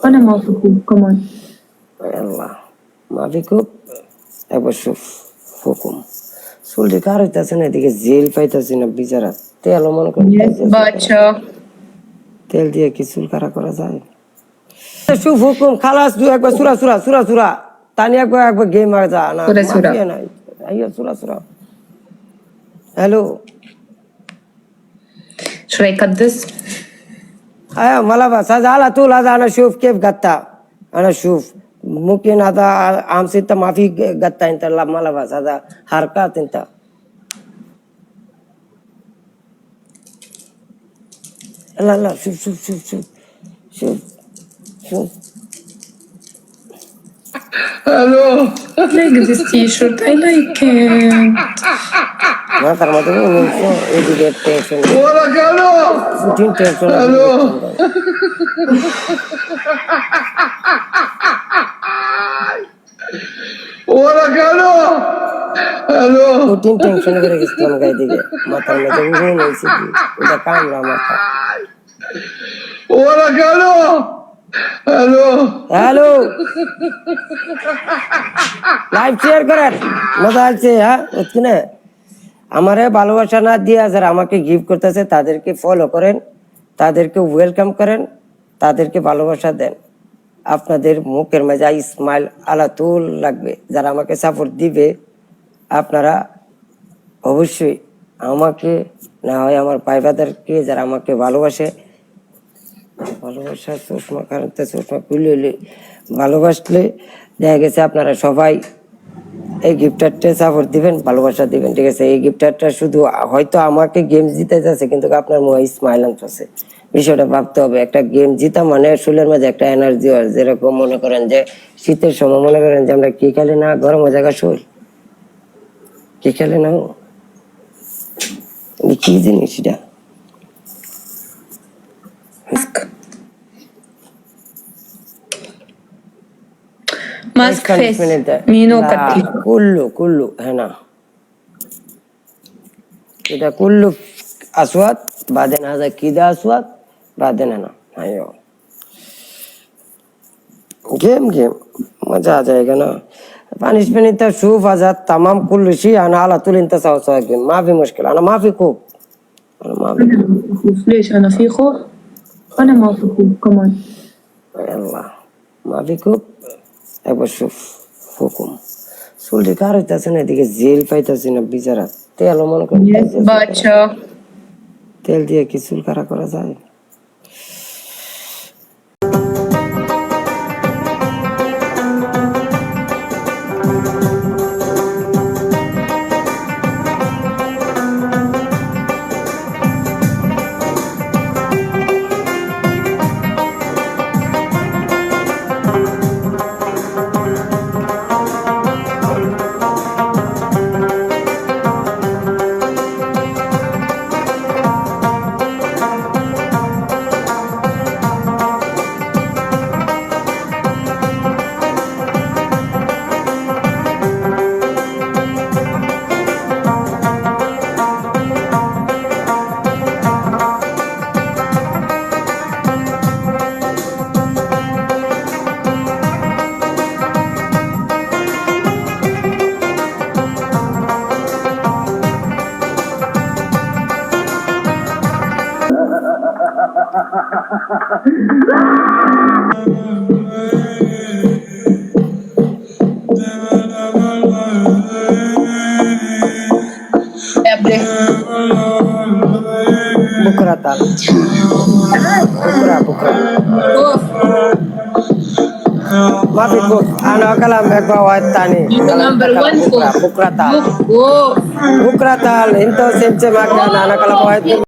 أنا موافقة كمان আল্লাহ মাফি খুব একবার হুকুম চুলটি কার হইতেছে না এদিকে জেল পাইতেছি না বিচারা তেল মনে করেন পাইতেছি। বাচ্চা তেল দিয়ে কি চুল কারা করা যায় শুভ হুকুম খালাস দু একবার সুরা সুরা সুরা সুরা তানি একবার একবার গেম আর যা না সুরা, সুরা। মাফিয়া নাই আইয়া সুরা সুরা হ্যালো شو رايك היה, מה לבס, אז על הטול, אז אנא שוב כיף גתה, אנא שוב. मुमकिन आता आमसे इंत माफ़ी गत्ता इंत मला वास आता हरकत इंत ला ला शुभ शुभ शुभ शुभ शुभ शुभ Hello. I like this t-shirt. I like it. না তার মধ্যে উনি এদিকে টেনশন কঠিন টেনশন ওরা কেন হ্যালো! কঠিন টেনশন করে গেছিলাম গায়ে দিকে। মাথার মধ্যে উঠে নিয়েছি এটা কামড়া মাথা। ওরা কেন হ্যালো! হ্যালো! লাইভ শেয়ার করেন। মজা আছে হ্যাঁ? বুঝছি আমারে ভালোবাসা না দিয়ে যারা আমাকে গিফট করতেছে, তাদেরকে ফলো করেন, তাদেরকে ওয়েলকাম করেন, তাদেরকে ভালোবাসা দেন। আপনাদের মুখের মাঝে স্মাইল আলাতুল লাগবে। যারা আমাকে সাপোর্ট দিবে, আপনারা অবশ্যই আমাকে, না হয় আমার পাইবাদারকে যারা আমাকে ভালোবাসে, ভালোবাসা চশমা কারণ চশমা খুলে ভালোবাসলে দেখা গেছে আপনারা সবাই এই গিফটারটা সাপোর্ট দিবেন, ভালোবাসা দিবেন, ঠিক আছে? এই গিফটারটা শুধু, হয়তো আমাকে গেম জিতে যাচ্ছে, কিন্তু আপনার মুখে স্মাইল আনতেছে। বিষয়টা ভাবতে হবে, একটা গেম জিতা মানে শুলের মাঝে একটা এনার্জি হয়। যেরকম মনে করেন যে শীতের সময় মনে করেন যে আমরা কি খেলে না, গরম জায়গা শুই কি খেলে না কি জিনিস এটা? ماسك فيس مينو كتلي كله كله هنا كده كله اسود بعدين هذا كده اسود بعدين هنا أيوه جيم جيم مزه جاي جايega نا من انت شوف هذا تمام كل شيء أنا على طول انت سوا سوا جيم ما في مشكله أنا ما في كوب أنا ما في كوب ليش أنا في خوف أنا ما في كوب كمان يلا ما في كوب একবার হুকুম চুলটি কার হইতেছে না এদিকে জেল পাইতেছি না বিচারা। তেল মনে করেন তেল দিয়ে কি চুল কারা করা যায়? Natal. Pukura, pukura. Mapit po, ano ka lang magwawat tani? Ito number one po. Bukra tal. Bukra tal. Ito simsimag na anak ka lang